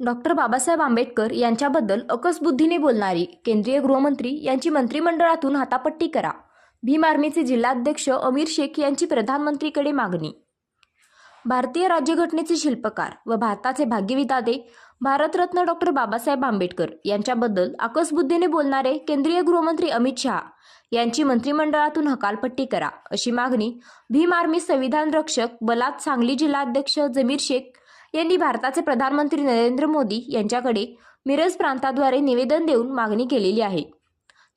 Doctor Babasaheb Ambedkar यांच्याबद्दल अकसबुद्धीने बोलणारी केंद्रीय गृहमंत्री यांची मंत्रिमंडळातून हातापट्टी करा. भीम आर्मीचे जिल्हाध्यक्ष अमीर शेख यांची प्रधानमंत्रीकडे मागणी. भारतीय राज्यघटनेचे शिल्पकार व भारताचे भाग्यविधाते भारतरत्न डॉक्टर बाबासाहेब आंबेडकर यांच्याबद्दल आकसबुद्धीने बोलणारे केंद्रीय गृहमंत्री अमित शहा यांची मंत्रिमंडळातून हकालपट्टी करा अशी मागणी भीम आर्मी संविधान रक्षक बलात सांगली जिल्हाध्यक्ष जमीर शेख यांनी भारताचे प्रधानमंत्री नरेंद्र मोदी यांच्याकडे मिरज प्रांताद्वारे निवेदन देऊन मागणी केलेली आहे.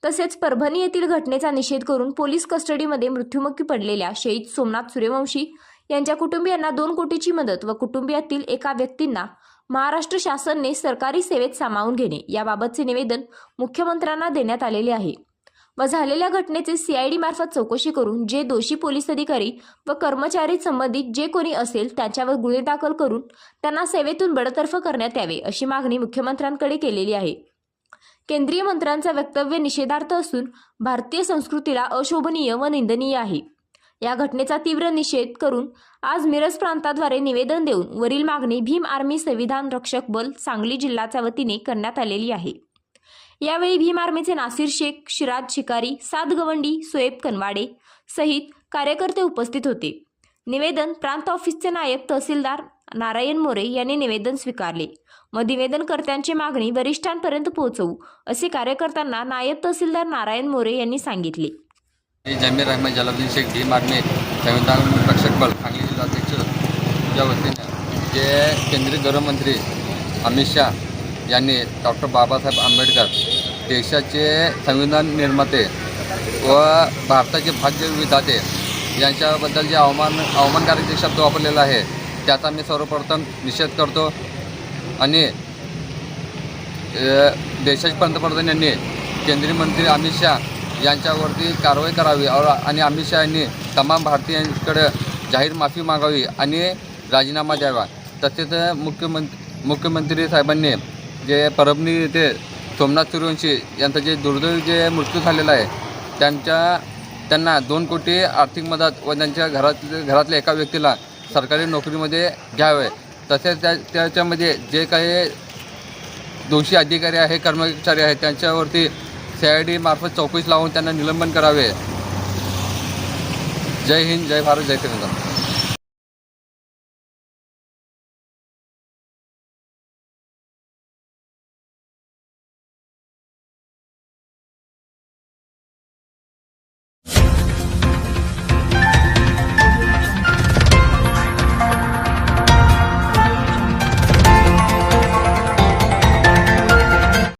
तसेच परभणी येथील घटनेचा निषेध करून पोलीस कस्टडीमध्ये मृत्युमुखी पडलेल्या शहीद सोमनाथ सूर्यवंशी यांच्या कुटुंबियांना दोन कोटीची मदत व कुटुंबियातील एका व्यक्तींना महाराष्ट्र शासनने सरकारी सेवेत सामावून घेणे याबाबतचे निवेदन मुख्यमंत्र्यांना देण्यात आलेले आहे. व झालेल्या घटनेचे सीआयडी मार्फत चौकशी करून जे दोषी पोलीस अधिकारी व कर्मचारी संबंधित जे कोणी असेल त्यांच्यावर गुन्हे दाखल करून त्यांना सेवेतून बडतर्फ करण्यात यावे अशी मागणी मुख्यमंत्र्यांकडे केलेली आहे. केंद्रीय मंत्र्यांचा वक्तव्य निषेधार्थ असून भारतीय संस्कृतीला अशोभनीय व निंदनीय आहे. या घटनेचा तीव्र निषेध करून आज मिरज प्रांताद्वारे निवेदन देऊन वरील मागणी भीम आर्मी संविधान रक्षक बल सांगली जिल्ह्याच्या वतीने करण्यात आलेली आहे. यावेळी भीम आर्मीचे नासिर शेख शिराज शिकारी सात गवंडी सोएब कनवाडे सहित कार्यकर्ते उपस्थित होते. निवेदन प्रांत ऑफिसचे नायब तहसीलदार नारायण मोरे यांनी निवेदन स्वीकारले. व निवेदनकर्त्यांची मागणी वरिष्ठांपर्यंत पोहोचवू असे कार्यकर्त्यांना नायब तहसीलदार नारायण मोरे यांनी सांगितले. जमीर अहमद जलालुद्दीन शेख भीम आर्मी संविधान रक्षक बल सांगली जिल्हाध्यक्ष या वतीने जे केंद्रीय गृहमंत्री अमित शाह यांनी डॉक्टर बाबासाहेब आंबेडकर देशाचे संविधान निर्माते व भारताचे भाग्य विधाते यांच्याबद्दल जे अवमान अवमानकारक जे शब्द वापरलेला आहे त्याचा मी सर्वप्रथम निषेध करतो. आणि देशाचे पंतप्रधान यांनी केंद्रीय मंत्री अमित शाह यांच्यावरती कारवाई करावी आणि अमित शहा यांनी तमाम भारतीयांकडे जाहीर माफी मागावी आणि राजीनामा द्यावा. तसेच मुख्यमंत्री मुख्यमंत्री साहेबांनी जे परभणी येथे सोमनाथ सूर्यवंशी यांचा जे दुर्दैवी जे मृत्यू झालेला आहे त्यांच्या त्यांना दोन कोटी आर्थिक मदत व त्यांच्या घरात घरातल्या एका व्यक्तीला सरकारी नोकरीमध्ये घ्यावे. तसेच त्या त्याच्यामध्ये जे काही दोषी अधिकारी आहे कर्मचारी आहेत त्यांच्यावरती सी आय डी मार्फत चौकशी लावून त्यांना निलंबन करावे. जय हिंद जय भारत जय तिरंगा